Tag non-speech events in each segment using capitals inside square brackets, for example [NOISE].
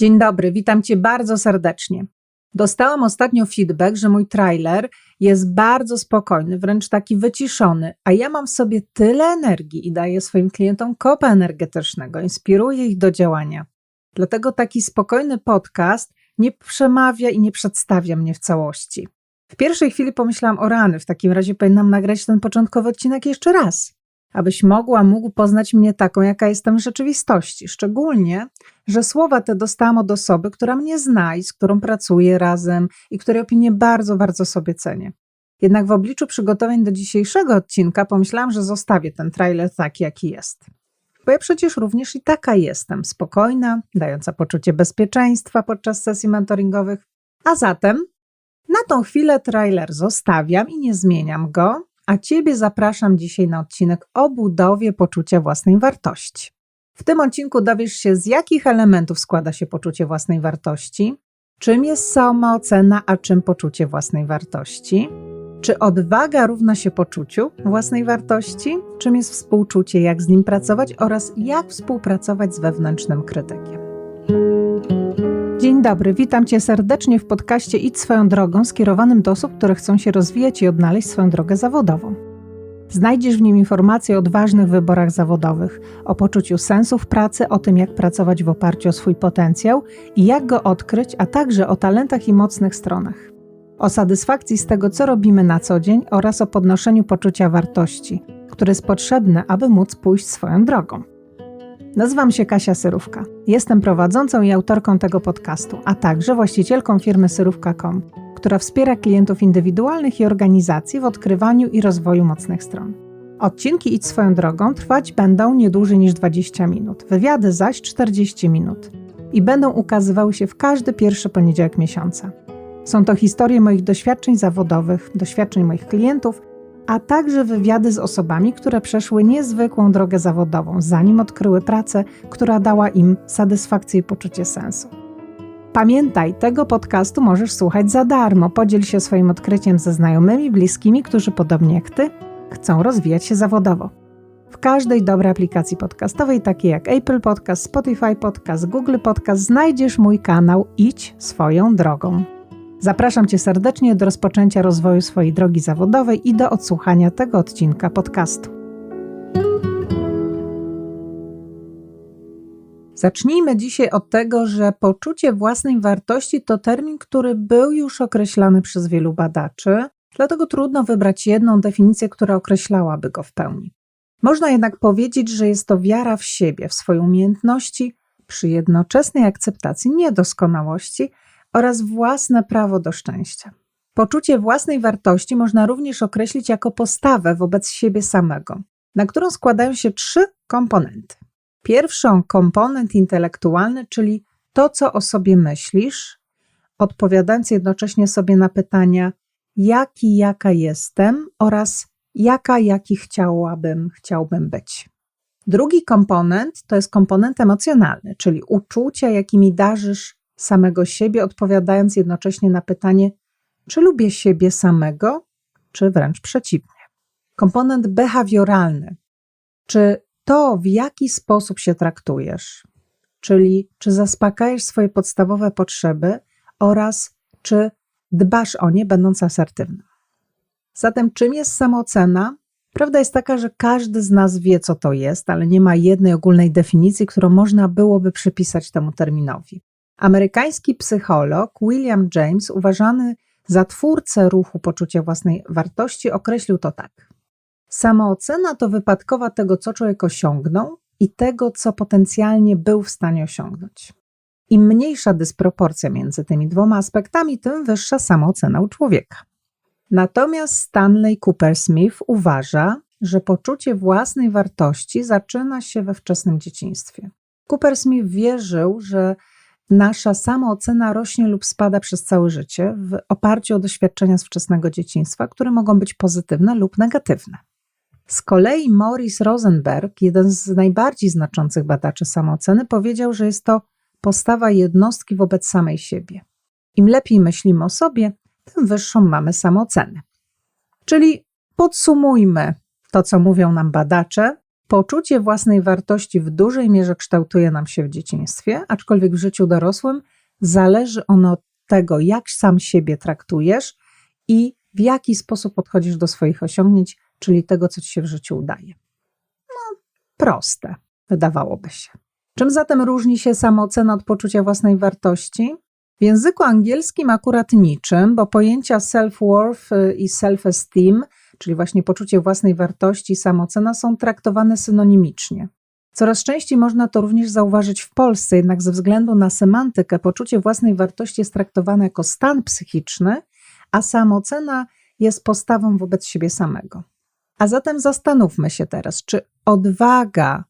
Dzień dobry, witam Cię bardzo serdecznie. Dostałam ostatnio feedback, że mój trailer jest bardzo spokojny, wręcz taki wyciszony, a ja mam w sobie tyle energii i daję swoim klientom kopa energetycznego, inspiruję ich do działania. Dlatego taki spokojny podcast nie przemawia i nie przedstawia mnie w całości. W pierwszej chwili pomyślałam o rany, w takim razie powinnam nagrać ten początkowy odcinek jeszcze raz, abyś mogła, mógł poznać mnie taką, jaka jestem w rzeczywistości. Szczególnie, że słowa te dostałam od osoby, która mnie zna i z którą pracuję razem i której opinię bardzo, bardzo sobie cenię. Jednak w obliczu przygotowań do dzisiejszego odcinka pomyślałam, że zostawię ten trailer taki, jaki jest. Bo ja przecież również i taka jestem, spokojna, dająca poczucie bezpieczeństwa podczas sesji mentoringowych. A zatem na tą chwilę trailer zostawiam i nie zmieniam go, a Ciebie zapraszam dzisiaj na odcinek o budowie poczucia własnej wartości. W tym odcinku dowiesz się, z jakich elementów składa się poczucie własnej wartości, czym jest samoocena, a czym poczucie własnej wartości, czy odwaga równa się poczuciu własnej wartości, czym jest współczucie, jak z nim pracować oraz jak współpracować z wewnętrznym krytykiem. Dzień dobry, witam Cię serdecznie w podcaście Idź swoją drogą skierowanym do osób, które chcą się rozwijać i odnaleźć swoją drogę zawodową. Znajdziesz w nim informacje o odważnych wyborach zawodowych, o poczuciu sensu w pracy, o tym, jak pracować w oparciu o swój potencjał i jak go odkryć, a także o talentach i mocnych stronach. O satysfakcji z tego, co robimy na co dzień oraz o podnoszeniu poczucia wartości, które jest potrzebne, aby móc pójść swoją drogą. Nazywam się Kasia Syrówka. Jestem prowadzącą i autorką tego podcastu, a także właścicielką firmy Syrówka.com, która wspiera klientów indywidualnych i organizacji w odkrywaniu i rozwoju mocnych stron. Odcinki Idź swoją drogą trwać będą nie dłużej niż 20 minut, wywiady zaś 40 minut i będą ukazywały się w każdy pierwszy poniedziałek miesiąca. Są to historie moich doświadczeń zawodowych, doświadczeń moich klientów, a także wywiady z osobami, które przeszły niezwykłą drogę zawodową, zanim odkryły pracę, która dała im satysfakcję i poczucie sensu. Pamiętaj, tego podcastu możesz słuchać za darmo. Podziel się swoim odkryciem ze znajomymi, bliskimi, którzy podobnie jak ty chcą rozwijać się zawodowo. W każdej dobrej aplikacji podcastowej, takiej jak Apple Podcast, Spotify Podcast, Google Podcast, znajdziesz mój kanał Idź swoją drogą. Zapraszam Cię serdecznie do rozpoczęcia rozwoju swojej drogi zawodowej i do odsłuchania tego odcinka podcastu. Zacznijmy dzisiaj od tego, że poczucie własnej wartości to termin, który był już określany przez wielu badaczy, dlatego trudno wybrać jedną definicję, która określałaby go w pełni. Można jednak powiedzieć, że jest to wiara w siebie, w swoje umiejętności, przy jednoczesnej akceptacji niedoskonałości oraz własne prawo do szczęścia. Poczucie własnej wartości można również określić jako postawę wobec siebie samego, na którą składają się trzy komponenty. Pierwszą komponent intelektualny, czyli to, co o sobie myślisz, odpowiadając jednocześnie sobie na pytania, jaki, jaka jestem oraz jaka, jaki chciałabym, chciałbym być. Drugi komponent to jest komponent emocjonalny, czyli uczucia, jakimi darzysz samego siebie, odpowiadając jednocześnie na pytanie, czy lubię siebie samego, czy wręcz przeciwnie. Komponent behawioralny, czy to, w jaki sposób się traktujesz, czyli czy zaspokajasz swoje podstawowe potrzeby oraz czy dbasz o nie, będąc asertywnym. Zatem, czym jest samoocena? Prawda jest taka, że każdy z nas wie, co to jest, ale nie ma jednej ogólnej definicji, którą można byłoby przypisać temu terminowi. Amerykański psycholog William James, uważany za twórcę ruchu poczucia własnej wartości, określił to tak. Samoocena to wypadkowa tego, co człowiek osiągnął i tego, co potencjalnie był w stanie osiągnąć. Im mniejsza dysproporcja między tymi dwoma aspektami, tym wyższa samoocena u człowieka. Natomiast Stanley Cooper Smith uważa, że poczucie własnej wartości zaczyna się we wczesnym dzieciństwie. Cooper Smith wierzył, że nasza samoocena rośnie lub spada przez całe życie w oparciu o doświadczenia z wczesnego dzieciństwa, które mogą być pozytywne lub negatywne. Z kolei Maurice Rosenberg, jeden z najbardziej znaczących badaczy samooceny, powiedział, że jest to postawa jednostki wobec samej siebie. Im lepiej myślimy o sobie, tym wyższą mamy samoocenę. Czyli podsumujmy to, co mówią nam badacze. Poczucie własnej wartości w dużej mierze kształtuje nam się w dzieciństwie, aczkolwiek w życiu dorosłym zależy ono od tego, jak sam siebie traktujesz i w jaki sposób podchodzisz do swoich osiągnięć, czyli tego, co ci się w życiu udaje. No, proste, wydawałoby się. Czym zatem różni się samoocena od poczucia własnej wartości? W języku angielskim akurat niczym, bo pojęcia self-worth y, i self-esteem, czyli właśnie poczucie własnej wartości i samoocena, są traktowane synonimicznie. Coraz częściej można to również zauważyć w Polsce, jednak ze względu na semantykę poczucie własnej wartości jest traktowane jako stan psychiczny, a samoocena jest postawą wobec siebie samego. A zatem zastanówmy się teraz, czy odwaga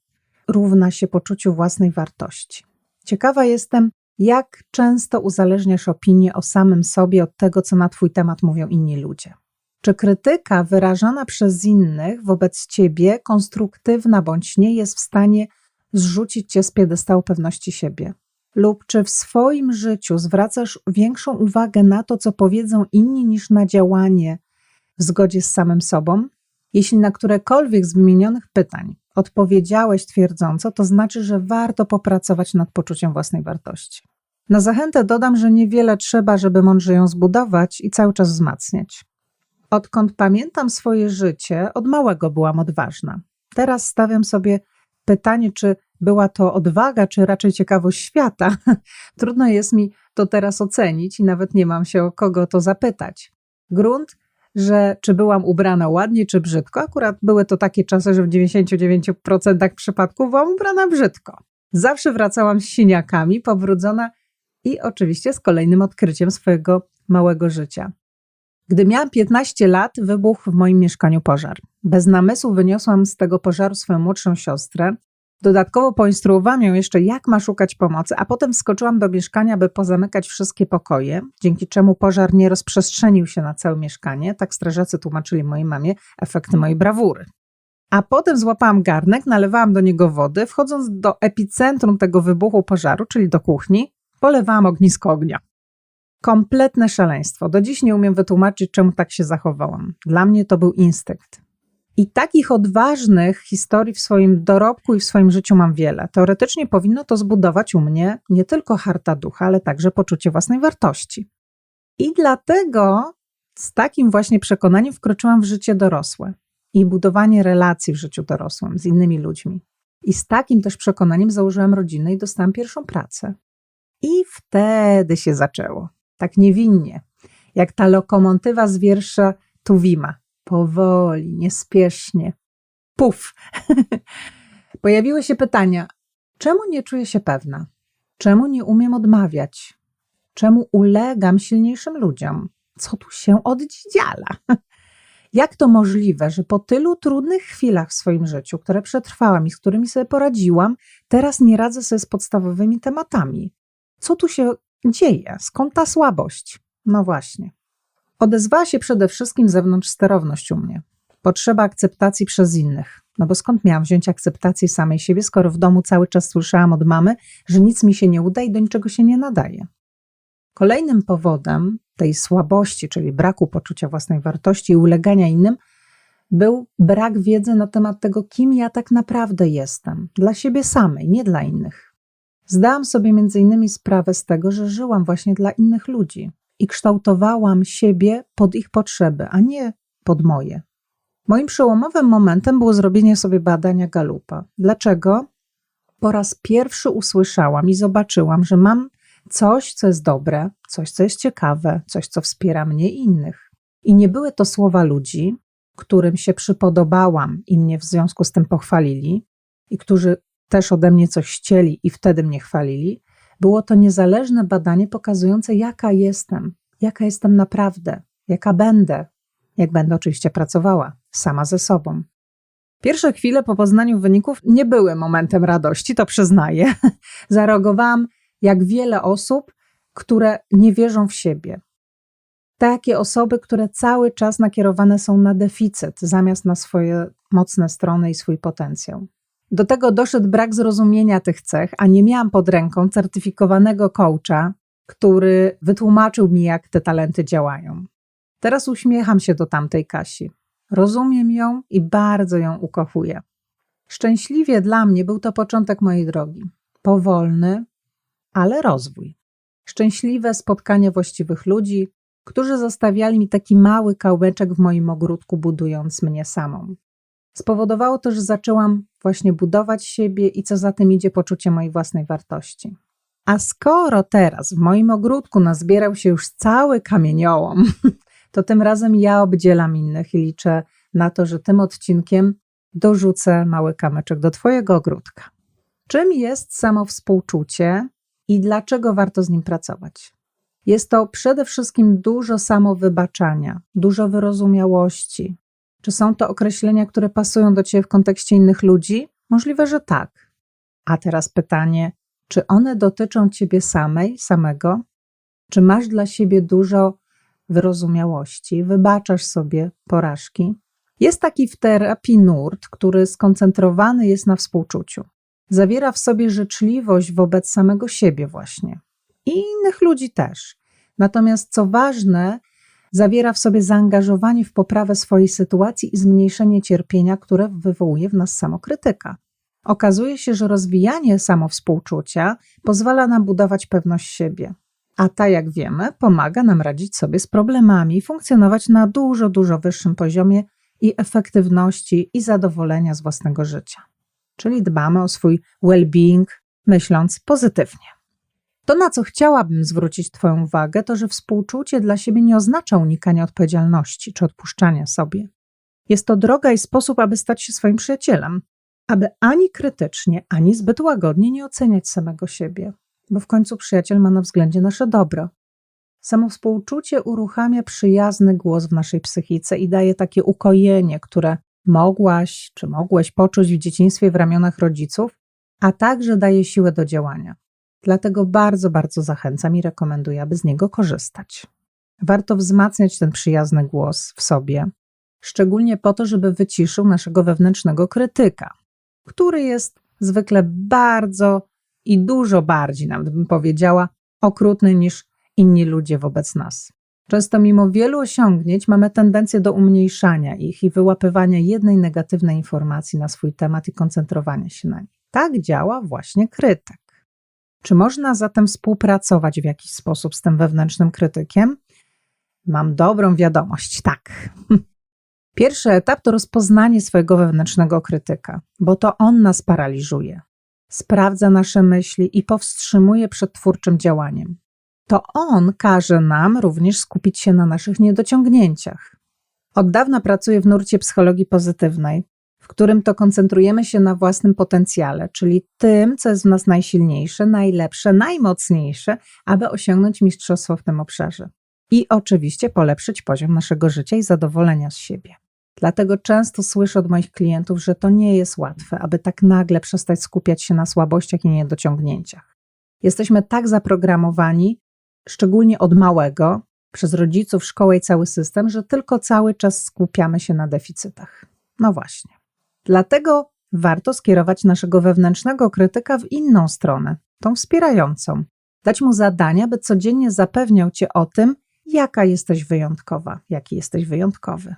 równa się poczuciu własnej wartości. Ciekawa jestem, jak często uzależniasz opinię o samym sobie od tego, co na Twój temat mówią inni ludzie. Czy krytyka wyrażana przez innych wobec ciebie, konstruktywna bądź nie, jest w stanie zrzucić cię z piedestału pewności siebie? Lub czy w swoim życiu zwracasz większą uwagę na to, co powiedzą inni, niż na działanie w zgodzie z samym sobą? Jeśli na którekolwiek z wymienionych pytań odpowiedziałeś twierdząco, to znaczy, że warto popracować nad poczuciem własnej wartości. Na zachętę dodam, że niewiele trzeba, żeby mądrze ją zbudować i cały czas wzmacniać. Odkąd pamiętam swoje życie, od małego byłam odważna. Teraz stawiam sobie pytanie, czy była to odwaga, czy raczej ciekawość świata. [LAUGHS] Trudno jest mi to teraz ocenić i nawet nie mam się o kogo to zapytać. Grunt, że czy byłam ubrana ładnie, czy brzydko. Akurat były to takie czasy, że w 99% przypadków byłam ubrana brzydko. Zawsze wracałam z siniakami, pobrudzona i oczywiście z kolejnym odkryciem swojego małego życia. Gdy miałam 15 lat, wybuchł w moim mieszkaniu pożar. Bez namysłu wyniosłam z tego pożaru swoją młodszą siostrę. Dodatkowo poinstruowałam ją jeszcze, jak ma szukać pomocy, a potem wskoczyłam do mieszkania, by pozamykać wszystkie pokoje, dzięki czemu pożar nie rozprzestrzenił się na całe mieszkanie. Tak strażacy tłumaczyli mojej mamie efekty mojej brawury. A potem złapałam garnek, nalewałam do niego wody, wchodząc do epicentrum tego wybuchu pożaru, czyli do kuchni, polewałam ognisko ognia. Kompletne szaleństwo. Do dziś nie umiem wytłumaczyć, czemu tak się zachowałam. Dla mnie to był instynkt. I takich odważnych historii w swoim dorobku i w swoim życiu mam wiele. Teoretycznie powinno to zbudować u mnie nie tylko harta ducha, ale także poczucie własnej wartości. I dlatego z takim właśnie przekonaniem wkroczyłam w życie dorosłe i budowanie relacji w życiu dorosłym z innymi ludźmi. I z takim też przekonaniem założyłam rodzinę i dostałam pierwszą pracę. I wtedy się zaczęło tak niewinnie, jak ta lokomotywa z wiersza Tuwima. Powoli, niespiesznie. Puf! [LAUGHS] Pojawiły się pytania: czemu nie czuję się pewna? Czemu nie umiem odmawiać? Czemu ulegam silniejszym ludziom? Co tu się oddziela? [LAUGHS] Jak to możliwe, że po tylu trudnych chwilach w swoim życiu, które przetrwałam i z którymi sobie poradziłam, teraz nie radzę sobie z podstawowymi tematami? Co tu się dzieje? Skąd ta słabość? No właśnie. Odezwała się przede wszystkim zewnątrz sterowność u mnie. Potrzeba akceptacji przez innych. No bo skąd miałam wziąć akceptację samej siebie, skoro w domu cały czas słyszałam od mamy, że nic mi się nie uda i do niczego się nie nadaje. Kolejnym powodem tej słabości, czyli braku poczucia własnej wartości i ulegania innym, był brak wiedzy na temat tego, kim ja tak naprawdę jestem. Dla siebie samej, nie dla innych. Zdałam sobie między innymi sprawę z tego, że żyłam właśnie dla innych ludzi i kształtowałam siebie pod ich potrzeby, a nie pod moje. Moim przełomowym momentem było zrobienie sobie badania Galupa. Dlaczego? Po raz pierwszy usłyszałam i zobaczyłam, że mam coś, co jest dobre, coś, co jest ciekawe, coś, co wspiera mnie i innych. I nie były to słowa ludzi, którym się przypodobałam i mnie w związku z tym pochwalili, i którzy też ode mnie coś chcieli i wtedy mnie chwalili, było to niezależne badanie pokazujące, jaka jestem, jaka jestem naprawdę, jaka będę, jak będę oczywiście pracowała sama ze sobą. Pierwsze chwile po poznaniu wyników nie były momentem radości, to przyznaję. [LAUGHS] Zareagowałam jak wiele osób, które nie wierzą w siebie. Takie osoby, które cały czas nakierowane są na deficyt zamiast na swoje mocne strony i swój potencjał. Do tego doszedł brak zrozumienia tych cech, a nie miałam pod ręką certyfikowanego coacha, który wytłumaczył mi, jak te talenty działają. Teraz uśmiecham się do tamtej Kasi. Rozumiem ją i bardzo ją ukochuję. Szczęśliwie dla mnie był to początek mojej drogi. Powolny, ale rozwój. Szczęśliwe spotkanie właściwych ludzi, którzy zostawiali mi taki mały kałeczek w moim ogródku, budując mnie samą. Spowodowało to, że zaczęłam właśnie budować siebie i co za tym idzie poczucie mojej własnej wartości. A skoro teraz w moim ogródku nazbierał się już cały kamieniołom, [LAUGHS] to tym razem ja obdzielam innych i liczę na to, że tym odcinkiem dorzucę mały kamyczek do Twojego ogródka. Czym jest samowspółczucie i dlaczego warto z nim pracować? Jest to przede wszystkim dużo samowybaczania, dużo wyrozumiałości. Czy są to określenia, które pasują do Ciebie w kontekście innych ludzi? Możliwe, że tak. A teraz pytanie, czy one dotyczą Ciebie samej, samego? Czy masz dla siebie dużo wyrozumiałości, wybaczasz sobie porażki? Jest taki w terapii nurt, który skoncentrowany jest na współczuciu. Zawiera w sobie życzliwość wobec samego siebie, właśnie i innych ludzi też. Natomiast co ważne, zawiera w sobie zaangażowanie w poprawę swojej sytuacji i zmniejszenie cierpienia, które wywołuje w nas samokrytyka. Okazuje się, że rozwijanie samowspółczucia pozwala nam budować pewność siebie, a ta, jak wiemy, pomaga nam radzić sobie z problemami i funkcjonować na dużo, dużo wyższym poziomie i efektywności i zadowolenia z własnego życia. Czyli dbamy o swój well-being, myśląc pozytywnie. To, na co chciałabym zwrócić Twoją uwagę, to że współczucie dla siebie nie oznacza unikania odpowiedzialności czy odpuszczania sobie. Jest to droga i sposób, aby stać się swoim przyjacielem, aby ani krytycznie, ani zbyt łagodnie nie oceniać samego siebie, bo w końcu przyjaciel ma na względzie nasze dobro. Samo współczucie uruchamia przyjazny głos w naszej psychice i daje takie ukojenie, które mogłaś czy mogłeś poczuć w dzieciństwie w ramionach rodziców, a także daje siłę do działania. Dlatego bardzo, bardzo zachęcam i rekomenduję, aby z niego korzystać. Warto wzmacniać ten przyjazny głos w sobie, szczególnie po to, żeby wyciszył naszego wewnętrznego krytyka, który jest zwykle bardzo i dużo bardziej, nawet bym powiedziała, okrutny niż inni ludzie wobec nas. Często mimo wielu osiągnięć mamy tendencję do umniejszania ich i wyłapywania jednej negatywnej informacji na swój temat i koncentrowania się na niej. Tak działa właśnie krytyk. Czy można zatem współpracować w jakiś sposób z tym wewnętrznym krytykiem? Mam dobrą wiadomość, tak. [LAUGHS] Pierwszy etap to rozpoznanie swojego wewnętrznego krytyka, bo to on nas paraliżuje. Sprawdza nasze myśli i powstrzymuje przed twórczym działaniem. To on każe nam również skupić się na naszych niedociągnięciach. Od dawna pracuję w nurcie psychologii pozytywnej, którym to koncentrujemy się na własnym potencjale, czyli tym, co jest w nas najsilniejsze, najlepsze, najmocniejsze, aby osiągnąć mistrzostwo w tym obszarze. I oczywiście polepszyć poziom naszego życia i zadowolenia z siebie. Dlatego często słyszę od moich klientów, że to nie jest łatwe, aby tak nagle przestać skupiać się na słabościach i niedociągnięciach. Jesteśmy tak zaprogramowani, szczególnie od małego, przez rodziców, szkołę i cały system, że tylko cały czas skupiamy się na deficytach. No właśnie. Dlatego warto skierować naszego wewnętrznego krytyka w inną stronę, tą wspierającą. Dać mu zadania, by codziennie zapewniał cię o tym, jaka jesteś wyjątkowa, jaki jesteś wyjątkowy,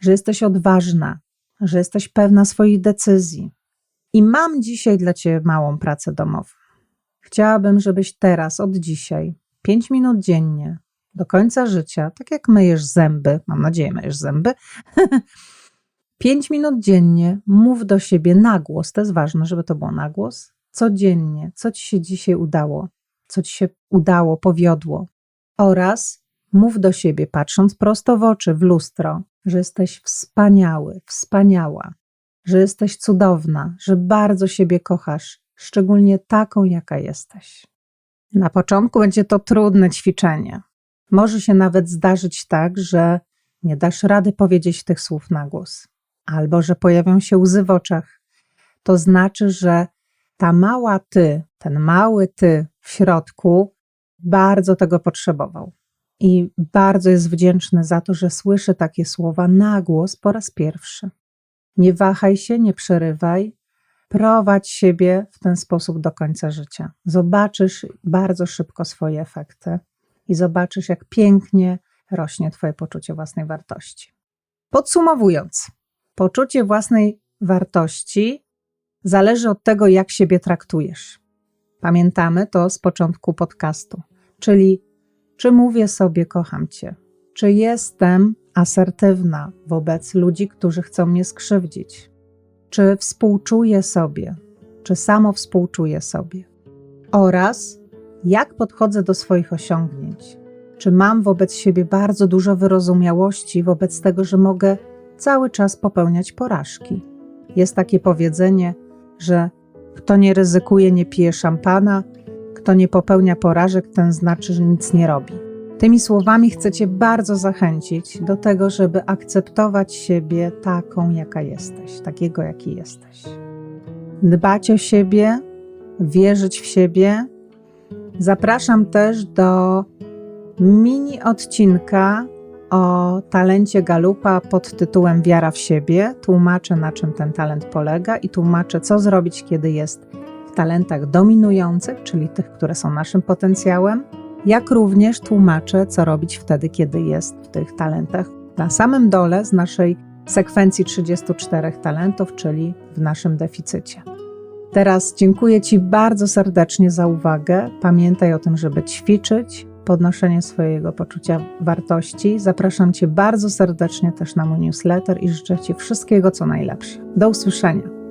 że jesteś odważna, że jesteś pewna swoich decyzji. I mam dzisiaj dla ciebie małą pracę domową. Chciałabym, żebyś teraz, od dzisiaj, 5 minut dziennie, do końca życia, tak jak myjesz zęby, mam nadzieję, myjesz zęby, [LAUGHS] 5 minut dziennie mów do siebie na głos, to jest ważne, żeby to było na głos, codziennie, co ci się dzisiaj udało, co ci się udało, powiodło. Oraz mów do siebie, patrząc prosto w oczy, w lustro, że jesteś wspaniały, wspaniała, że jesteś cudowna, że bardzo siebie kochasz, szczególnie taką, jaka jesteś. Na początku będzie to trudne ćwiczenie. Może się nawet zdarzyć tak, że nie dasz rady powiedzieć tych słów na głos albo że pojawią się łzy w oczach, to znaczy, że ta mała ty, ten mały ty w środku bardzo tego potrzebował. I bardzo jest wdzięczny za to, że słyszy takie słowa na głos po raz pierwszy. Nie wahaj się, nie przerywaj, prowadź siebie w ten sposób do końca życia. Zobaczysz bardzo szybko swoje efekty i zobaczysz, jak pięknie rośnie Twoje poczucie własnej wartości. Podsumowując, Poczucie własnej wartości zależy od tego, jak siebie traktujesz. Pamiętamy to z początku podcastu, czyli czy mówię sobie kocham cię, czy jestem asertywna wobec ludzi, którzy chcą mnie skrzywdzić, czy współczuję sobie, czy samo współczuję sobie, oraz jak podchodzę do swoich osiągnięć. Czy mam wobec siebie bardzo dużo wyrozumiałości wobec tego, że mogę cały czas popełniać porażki? Jest takie powiedzenie, że kto nie ryzykuje, nie pije szampana, kto nie popełnia porażek, ten znaczy, że nic nie robi. Tymi słowami chcę Cię bardzo zachęcić do tego, żeby akceptować siebie taką, jaka jesteś, takiego, jaki jesteś. Dbać o siebie, wierzyć w siebie. Zapraszam też do mini odcinka o talencie Galupa pod tytułem Wiara w siebie. Tłumaczę, na czym ten talent polega i tłumaczę, co zrobić, kiedy jest w talentach dominujących, czyli tych, które są naszym potencjałem, jak również tłumaczę, co robić wtedy, kiedy jest w tych talentach na samym dole z naszej sekwencji 34 talentów, czyli w naszym deficycie. Teraz dziękuję Ci bardzo serdecznie za uwagę. Pamiętaj o tym, żeby ćwiczyć podnoszenie swojego poczucia wartości. Zapraszam Cię bardzo serdecznie też na mój newsletter i życzę Ci wszystkiego, co najlepsze. Do usłyszenia.